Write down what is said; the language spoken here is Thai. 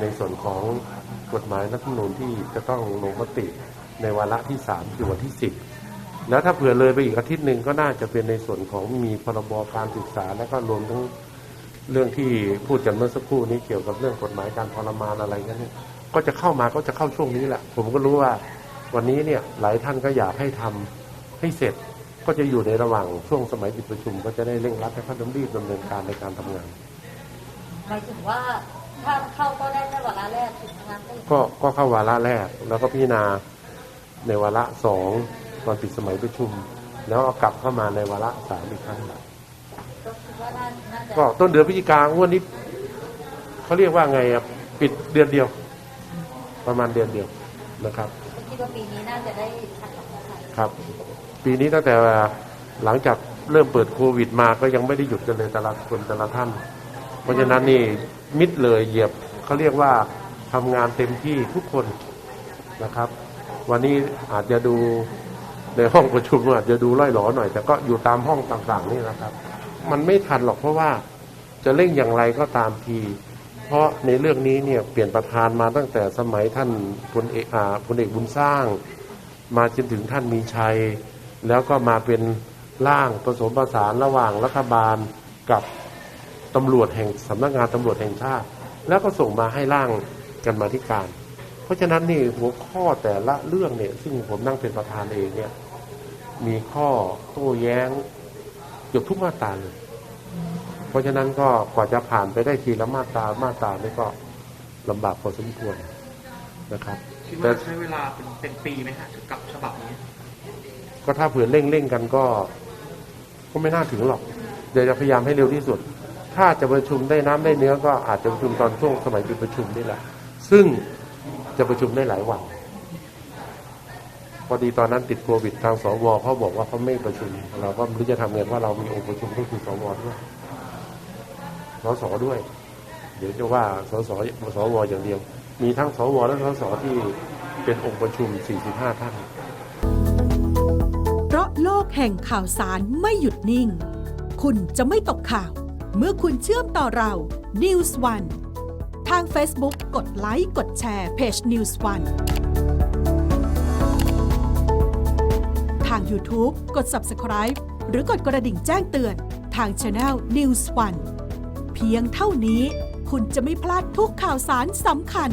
ในส่วนของกฎหมายรัฐธรรมนูญที่จะต้องลงมติในวาระที่สามคือวันที่สิบแล้วถ้าเผื่อเลยไปอีกอาทิตย์หนึ่งก็น่าจะเป็นในส่วนของมีพรบการศึกษาและก็รวมทั้งเรื่องที่พูดกันเมื่อสักครู่นี้เกี่ยวกับเรื่องกฎหมายการทรมานอะไรกันเนี่ยก็จะเข้ามาก็จะเข้าช่วงนี้แหละ ผมก็รู้ว่าวันนี้เนี่ยหลายท่านก็อยากให้ทำให้เสร็จก็จะอยู่ในระหว่างช่วงสมัยปิดประชุม ก็จะได้เร่งรัดให้เขาดำรีบดำเนินการในการทำงานหมายถึงว่า ถ้าเข้าก็ได้แค่วาระแรกถึงนั้นได้ก็ก็เข้าวาระแรก แล้วก็พิจารณาในวาระสองตอนปิดสมัยประชุม แล้วเอากลับเข้ามาในวาระสามอีกครั้งหนึ่งก็คิดว่าน่าน่าจะก็ต้นเดือนพฤศจิกางวดนี้เขาเรียกว่าไงอะปิดเดือนเดียว ประมาณเดือนเดียวนะครับคิดว่าปีนี้น่าจะได้ชัดกับใครครับ ปีนี้ตั้งแต่หลังจากเริ่มเปิดโควิดมาก็ยังไม่ได้หยุดกันเลยแต่ละคนแต่ละท่าน เพราะฉะนั้นนี่มิดเลยเหยียบเขาเรียกว่าทำงานเต็มที่ทุกคนนะครับ วันนี้อาจจะดูในห้องประชุมอาจจะดูล่อยหลอหน่อย แต่ก็อยู่ตามห้องต่างๆนี่นะครับ มันไม่ทันหรอกเพราะว่าจะเร่งอย่างไรก็ตามที เพราะในเรื่องนี้เนี่ยเปลี่ยนประธานมาตั้งแต่สมัยท่านพลเอกอ่าพลเอกบุญสร้าง มาจนถึงท่านมีชัย แล้วก็มาเป็นร่างผสมผสานระหว่างรัฐบาลกับ ตำรวจแห่งสำนักงานตำรวจแห่งชาติ แล้วก็ส่งมาให้ร่างกันมาธิการ เพราะฉะนั้นนี่หัวข้อแต่ละเรื่องเนี่ย ซึ่งผมนั่งเป็นประธานเองเนี่ย มีข้อโต้แย้งเกือบทุกมาตราเลย เพราะฉะนั้นก็กว่าจะผ่านไปได้ทีละมาตรามาตรานี่ก็ลำบากพอสมควรนะครับคิดแต่ว่าใช้เวลาเป็นเป็นปีไหมฮะกับฉบับนี้ ก็ถ้าเผื่อเร่งเร่งๆกันก็ ก็ไม่น่าถึงหรอกเดี๋ยวจะพยายามให้เร็วที่สุด ถ้าจะประชุมได้น้ำได้เนื้อก็อาจจะประชุมตอนช่วงสมัยปิดประชุมนี่แหละ ซึ่งจะประชุมได้หลายวันพอดีตอนนั้นติดโควิดทางสวเขาบอกว่าเขาไม่ประชุม เราก็ไม่รู้จะทำไงเพราเรามีองค์ประชุมก็คือสวด้วยสสด้วย เดี๋ยวจะว่าสสสวอย่างเดียว มีทั้งสวและสสที่เป็นองค์ประชุม 45 ท่าน เพราะโลกแห่งข่าวสารไม่หยุดนิ่ง คุณจะไม่ตกข่าว เมื่อคุณเชื่อมต่อเรา News One ทาง Facebook กดไลค์กดแชร์เพจ News One ทาง YouTube กด Subscribe หรือกดกระดิ่งแจ้งเตือนทาง Channel News One เพียงเท่านี้คุณจะไม่พลาดทุกข่าวสารสำคัญ